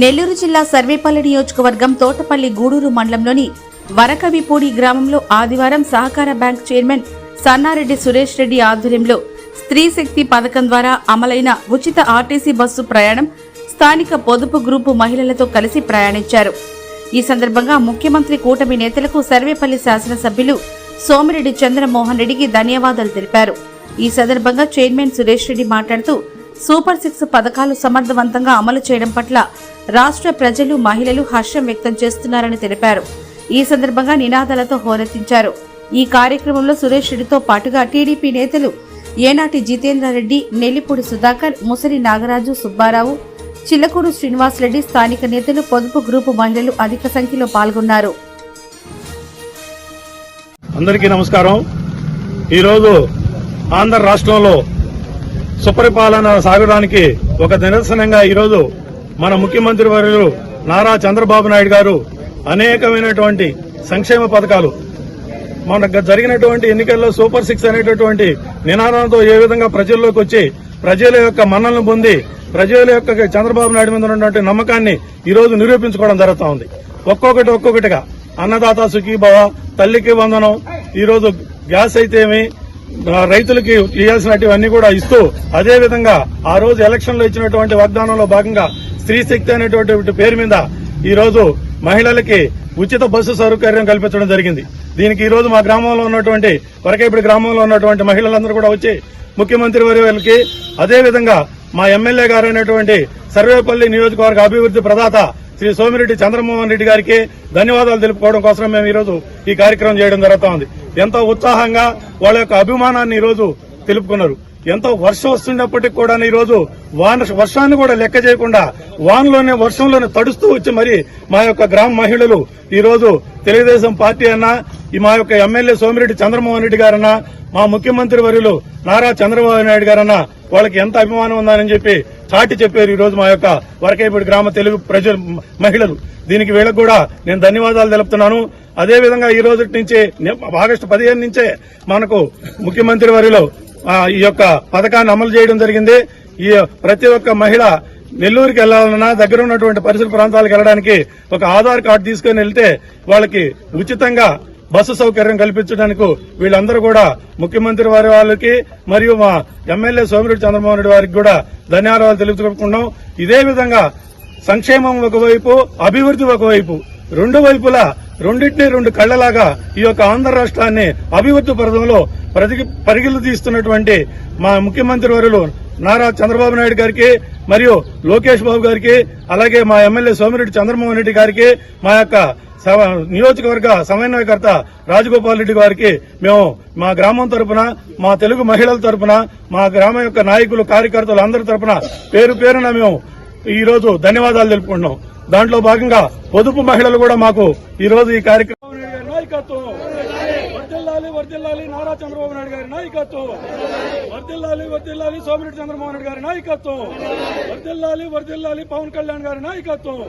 నెల్లూరు జిల్లా సర్వేపల్లి నియోజకవర్గం తోటపల్లి గూడూరు మండలంలోని వరకవిపూడి గ్రామంలో ఆదివారం సహకార బ్యాంక్ చైర్మన్ సన్నారెడ్డి సురేష్ రెడ్డి ఆధ్వర్యంలో స్త్రీ శక్తి పథకం ద్వారా అమలైన ఉచిత ఆర్టీసీ బస్సు ప్రయాణం స్థానిక పొదుపు గ్రూపు మహిళలతో కలిసి ప్రయాణించారు. ఈ సందర్భంగా ముఖ్యమంత్రి కూటమి నేతలకు సర్వేపల్లి శాసనసభ్యులు సోమిరెడ్డి చంద్రమోహన్ రెడ్డికి ధన్యవాదాలు తెలిపారు. ఈ సందర్భంగా చైర్మన్ సురేష్ రెడ్డి మాట్లాడుతూ సూపర్ సిక్స్ పథకాలు సమర్థవంతంగా అమలు చేయడం పట్ల రాష్ట్ర ప్రజలు మహిళలు హర్షం వ్యక్తం చేస్తున్నారని తెలిపారు. ఈ సందర్భంగా నినాదాలతో హోరెత్తించారు. ఈ కార్యక్రమంలో సురేష్ రెడ్డితో పాటుగా టీడీపీ నేతలు ఏనాటి జితేంద్రారెడ్డి నెల్లిపూడి సుధాకర్ ముసలి నాగరాజు సుబ్బారావు చిల్లకూరు శ్రీనివాసరెడ్డి స్థానిక నేతలు పొదుపు గ్రూపు మహిళలు అధిక సంఖ్యలో పాల్గొన్నారు. అందరికీ నమస్కారం. ఈరోజు ఆంధ్ర రాష్ట్రంలో సుపరిపాలన సాగడానికి ఒక నిరసనంగా ఈరోజు మన ముఖ్యమంత్రి వర్యులు నారా చంద్రబాబు నాయుడు గారు అనేకమైనటువంటి సంక్షేమ పథకాలు. మనకు జరిగినటువంటి ఎన్నికల్లో సూపర్ సిక్స్ అనేటటువంటి నినాదంతో ఏ విధంగా ప్రజల్లోకి వచ్చి ప్రజల యొక్క మన్నలను పొంది ప్రజల యొక్క చంద్రబాబు నాయుడు మీద ఉన్నటువంటి నమ్మకాన్ని ఈరోజు నిరూపించుకోవడం జరుగుతూ ఉంది. ఒక్కొక్కటి ఒక్కొక్కటిగా. అన్నదాత సుఖీభవ తల్లికి వందనం ఈరోజు గ్యాస్ అయితేమి రైతులకి ఇవ్వాల్సినటివన్నీ కూడా ఇస్తూ అదే విధంగా ఆ రోజు ఎలక్షన్లో ఇచ్చినటువంటి వాగ్దానంలో భాగంగా స్త్రీ శక్తి అనేటువంటి పేరు మీద ఈ రోజు మహిళలకి ఉచిత బస్సు సౌకర్యం కల్పించడం జరిగింది. దీనికి ఈ రోజు మా గ్రామంలో ఉన్నటువంటి వరకేపడి గ్రామంలో ఉన్నటువంటి మహిళలందరూ కూడా వచ్చి ముఖ్యమంత్రి వారికి అదేవిధంగా మా ఎమ్మెల్యే గారు అయినటువంటి సర్వేపల్లి నియోజకవర్గ అభివృద్ధి ప్రదాత శ్రీ సోమిరెడ్డి చంద్రమోహన్ రెడ్డి గారికి ధన్యవాదాలు తెలుపుకోవడం కోసం మేము ఈ రోజు ఈ కార్యక్రమం చేయడం జరుగుతా ఉంది ఎంతో ఉత్సాహంగా వాళ్ళ యొక్క అభిమానాన్ని ఈరోజు తెలుపుకున్నారు. ఎంతో వర్షం వస్తున్నప్పటికీ కూడా ఈరోజు వాన వర్షాన్ని కూడా లెక్క చేయకుండా వానలోనే వర్షంలోనే తడుస్తూ వచ్చి మరి మా యొక్క గ్రామ మహిళలు ఈరోజు తెలుగుదేశం పార్టీ అన్నా ఈ మా యొక్క ఎమ్మెల్యే సోమిరెడ్డి చంద్రమోహన్ రెడ్డి గారన్నా మా ముఖ్యమంత్రి వర్యులు నారా చంద్రబాబు నాయుడు గారన్నా వాళ్ళకి ఎంత అభిమానం ఉందని చెప్పి చాటి చెప్పారు ఈ రోజు మా యొక్క వరకైపూడి గ్రామ తెలుగు ప్రజలు మహిళలు. దీనికి వీళ్ళకు కూడా నేను ధన్యవాదాలు తెలుపుతున్నాను. అదే విధంగా ఈ రోజు నుంచి ఆగస్టు పదిహేను నుంచే మనకు ముఖ్యమంత్రి వారిలో ఈ యొక్క పథకాన్ని అమలు చేయడం జరిగింది. ఈ ప్రతి ఒక్క మహిళ నెల్లూరుకి వెళ్ళాలన్నా దగ్గర ఉన్నటువంటి పరిసర ప్రాంతాలకు వెళ్ళడానికి ఒక ఆధార్ కార్డు తీసుకుని వెళ్తే వాళ్ళకి ఉచితంగా బస్సు సౌకర్యం కల్పించడానికి వీళ్ళందరూ కూడా ముఖ్యమంత్రి వారి వాళ్ళకి మరియు మా ఎమ్మెల్యే సోమిరెడ్డి చంద్రమోహన్ రెడ్డి వారికి కూడా ధన్యవాదాలు తెలుపుకుంటున్నాం. ఇదే విధంగా సంక్షేమం ఒకవైపు అభివృద్ధి ఒకవైపు రెండు వైపులా రెండింటినీ రెండు కళ్ళలాగా ఈ యొక్క ఆంధ్ర రాష్ట్రాన్ని అభివృద్ధి పథంలో ప్రతి పరిగిలు తీస్తున్నటువంటి మా ముఖ్యమంత్రి వరులు నారా చంద్రబాబు నాయుడు గారికి మరియు లోకేష్ బాబు గారికి అలాగే మా ఎమ్మెల్యే సోమిరెడ్డి చంద్రమోహన్ రెడ్డి గారికి మా యొక్క నియోజకవర్గ సమన్వయకర్త రాజగోపాల్ రెడ్డి గారికి మేము మా గ్రామం తరపున మా తెలుగు మహిళల తరపున మా గ్రామం యొక్క నాయకులు కార్యకర్తలు అందరి తరపున పేరు పేరున మేము ఈ రోజు ధన్యవాదాలు తెలుపుకుంటున్నాం. దాంట్లో భాగంగా పొదుపు మహిళలు కూడా మాకు ఈ రోజు ఈ కార్యక్రమం నాయకత్వం. వర్దిల్లాలి వర్దిల్లాలి నారా చంద్రబాబు నాయుడు గారి నాయకత్వం. వర్దిల్లాలి వర్దిల్లాలి సోమిరెడ్డి చంద్రబాబు నాయుడు గారి నాయకత్వం. వర్దిల్లాలి వర్దిల్లాలి పవన్ కళ్యాణ్ గారి నాయకత్వం.